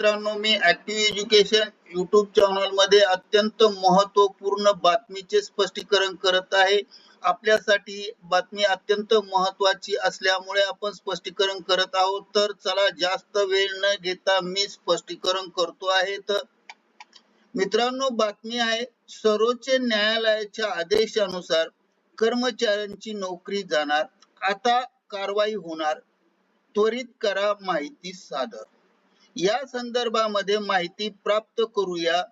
मित्रांनो मी active education YouTube चॅनलमध्ये अत्यंत महत्त्वपूर्ण बातमीचे स्पष्टीकरण करत आहे. आपल्यासाठी बातमी अत्यंत महत्वाची असल्यामुळे आपण स्पष्टीकरण करत आहोत. तर चला जास्त वेळ न घेता मी स्पष्टीकरण करतो आहे. तर मित्रांनो बातमी आहे सर्वोच्च न्यायालयाच्या आदेशानुसार कर्मचाऱ्यांची नोकरी जाणार. आता कारवाई होणार. त्वरित करा माहिती सादर. या संदर्भामध्ये माहिती प्राप्त करूया.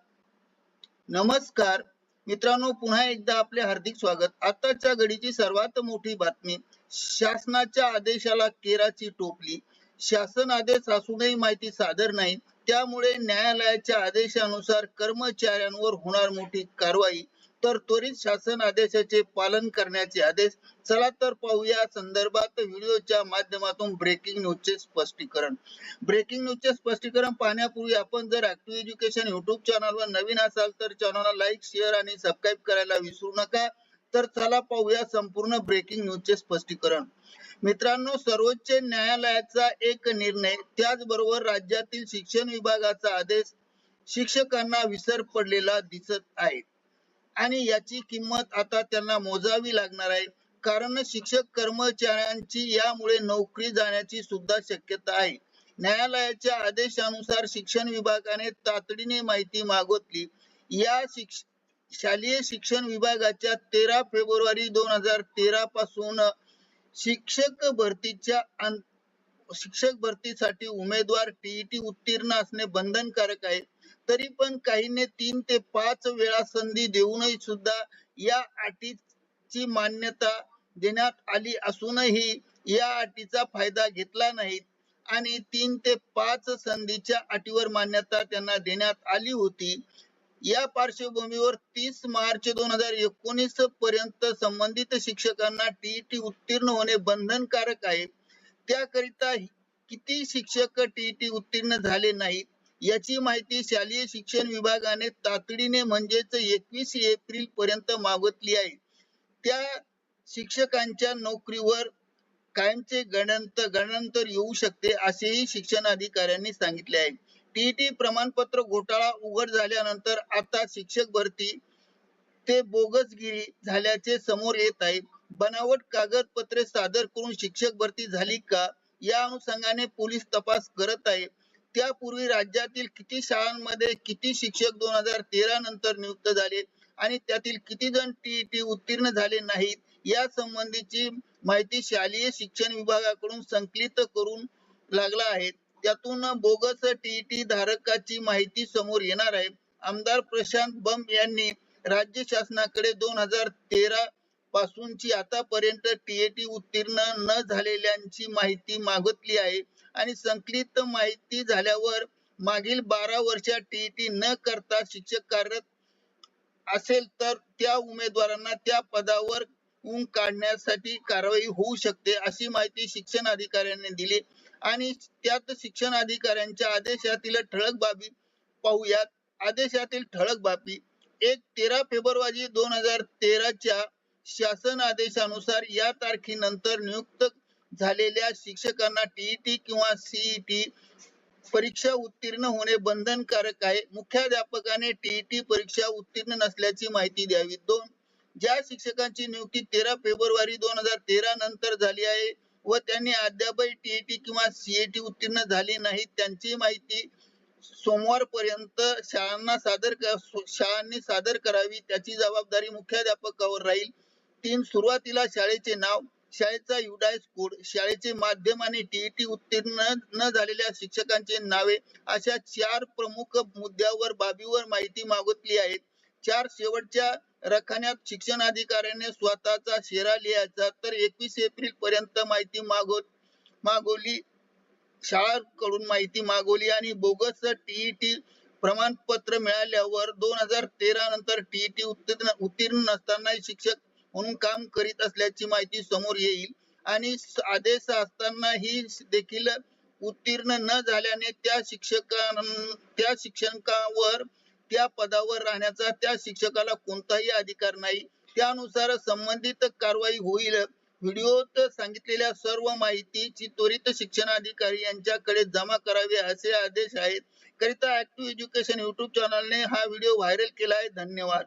नमस्कार. मित्रांनो पुन्हा एकदा आपले हार्दिक स्वागत. आताच्या घडीची सर्वात मोठी बातमी शासनाच्या आदेशाला केराची टोपली. शासन आदेश असूनही माहिती सादर नाही. त्यामुळे न्यायालयाच्या आदेशानुसार कर्मचाऱ्यांवर होणार मोठी कारवाई. तर त्वरित शासन आदेशाचे पालन करण्याचे आदेश. चला तर पाहूया संदर्भात व्हिडिओच्या माध्यमातून ब्रेकिंग न्यूजचे स्पष्टीकरण. ब्रेकिंग न्यूजचे स्पष्टीकरण पाहण्यापूर्वी आपण जर ऍक्टिव्ह एज्युकेशन युट्यूब चॅनलवर नवीन असाल तर चॅनलला लाईक शेअर आणि सबस्क्राईब करायला विसरू नका. तर चला पाहूया संपूर्ण ब्रेकिंग न्यूजचे स्पष्टीकरण. मित्रांनो सर्वोच्च न्यायालयाचा एक निर्णय त्याचबरोबर राज्यातील शिक्षण विभागाचा आदेश शिक्षकांना विसर पडलेला दिसत आहे. आणि याची किंमत आता त्यांना मोजावी लागणार आहे. कारण शिक्षक कर्मचाऱ्यांची यामुळे नोकरी जाण्याची सुद्धा शक्यता आहे. न्यायालयाच्या आदेशानुसार शिक्षण विभागाने तातडीने माहिती मागितली. या शिक्ष शालेय शिक्षण विभागाच्या तेरा फेब्रुवारी दोन हजार तेरा पासून शिक्षक भरतीच्या शिक्षक भरतीसाठी उमेदवार टीईटी उत्तीर्ण असणे बंधनकारक आहे. तरी पण काहीने तीन ते पाच वेळा संधी देऊनही सुद्धा या अटीची मान्यता देण्यात आली असूनही या अटीचा फायदा घेतला नाही आणि तीन ते पाच संधीच्या अटीवर मान्यता त्यांना देण्यात आली होती. या पार्श्वभूमीवर तीस मार्च दोन हजार एकोणीस पर्यंत संबंधित शिक्षकांना टीईटी उत्तीर्ण होणे बंधनकारक आहे. त्याकरिता किती शिक्षक टीईटी उत्तीर्ण झाले नाहीत याची माहिती शालेय शिक्षण विभागाने तातडीने म्हणजेच एकवीस एप्रिल पर्यंत मागितली आहे. त्या शिक्षकांच्या नोकरीवर कायमचे गणंत गणंतर येऊ शकते असेही शिक्षण अधिकाऱ्यांनी सांगितले आहे. टीईटी प्रमाणपत्र घोटाळा उघड झाल्यानंतर आता शिक्षक भरती ते बोगसगिरी झाल्याचे समोर येत आहे. बनावट कागदपत्रे सादर करून शिक्षक भरती झाली का? या अनुषंगाने पोलीस तपास करत आहे. त्यापूर्वी राज्यातील किती शाळांमध्ये किती शिक्षक दोन हजार तेरा नंतर नियुक्त झाले आणि त्यातील किती जण टीईटी उत्तीर्ण झाले नाहीत या संबंधीची माहिती शालेय शिक्षण विभागाकडून संकलित करून लागला आहे. त्यातून बोगस टीईटी धारकाची माहिती समोर येणार आहे. आमदार प्रशांत बंब यांनी राज्य शासनाकडे दोन हजार तेरा पासूनची आतापर्यंत टीएटी उत्तीर्ण न झालेल्यांची माहिती मागितली आहे. आणि संकलित माहिती झाल्यावर मागील बारा वर्षात टीईटी न करता शिक्षक कार्यरत असेल तर त्या उमेदवारांना त्या पदावर ऊन काढण्यासाठी कारवाई होऊ शकते अशी माहिती शिक्षण अधिकाऱ्यांनी दिली. आणि त्यात शिक्षण अधिकाऱ्यांच्या आदेशातील ठळक बाबी पाहूयात. आदेशातील ठळक बाबी. एक तेरा फेब्रुवारी दोन हजार तेराच्या शासन आदेशानुसार या तारखेनंतर नियुक्त झालेल्या शिक्षकांना टीईटी किंवा सीईटी परीक्षा उत्तीर्ण होणे बंधनकारक आहे. मुख्याध्यापकाने टीईटी परीक्षा उत्तीर्ण नसल्याची माहिती द्यावी. दोन ज्या शिक्षकांची नियुक्ती तेरा फेब्रुवारी दोन हजार तेरा नंतर झाली आहे व त्यांनी अद्यापही टीईटी किंवा सीईटी उत्तीर्ण झाली नाही त्यांची माहिती सोमवार पर्यंत शाळांना सादर शाळांनी सादर करावी त्याची जबाबदारी मुख्याध्यापकावर राहील. तीन सुरुवातीला शाळेचे नाव शाळेचा युडायस कोड शाळेचे माध्यम आणि टीईटी उत्तीर्ण न झालेल्या शिक्षकांचे नावे अशा चार प्रमुख मुद्द्यावर बाबीवर माहिती मागितली आहे चार शेवटच्या रखान्यात शिक्षण अधिकाऱ्याने स्वतःचा शेरा लिहायचा तर एकवीस एप्रिल पर्यंत माहिती मागव मागवली शाळांकडून माहिती मागवली आणि बोगस टीईटी प्रमाणपत्र मिळाल्यावर दोन हजार तेरा नंतर टीईटी उत्तीर्ण उत्तीर्ण नसताना शिक्षक म्हणून काम करीत असल्याची माहिती समोर येईल. आणि आदेश आदेश असतानाही देखील उत्तीर्ण न झाल्याने त्या शिक्षकां त्या शिक्षकावर त्या पदावर राहण्याचा त्या शिक्षकाला कोणताही अधिकार नाही. त्यानुसार संबंधित कारवाई होईल. व्हिडिओत सांगितलेल्या सर्व माहितीची त्वरित शिक्षण अधिकारी यांच्याकडे जमा करावी असे आदेश आहेत. करिता ऍक्टिव्ह एज्युकेशन युट्यूब चॅनलने हा व्हिडिओ व्हायरल केला आहे. धन्यवाद.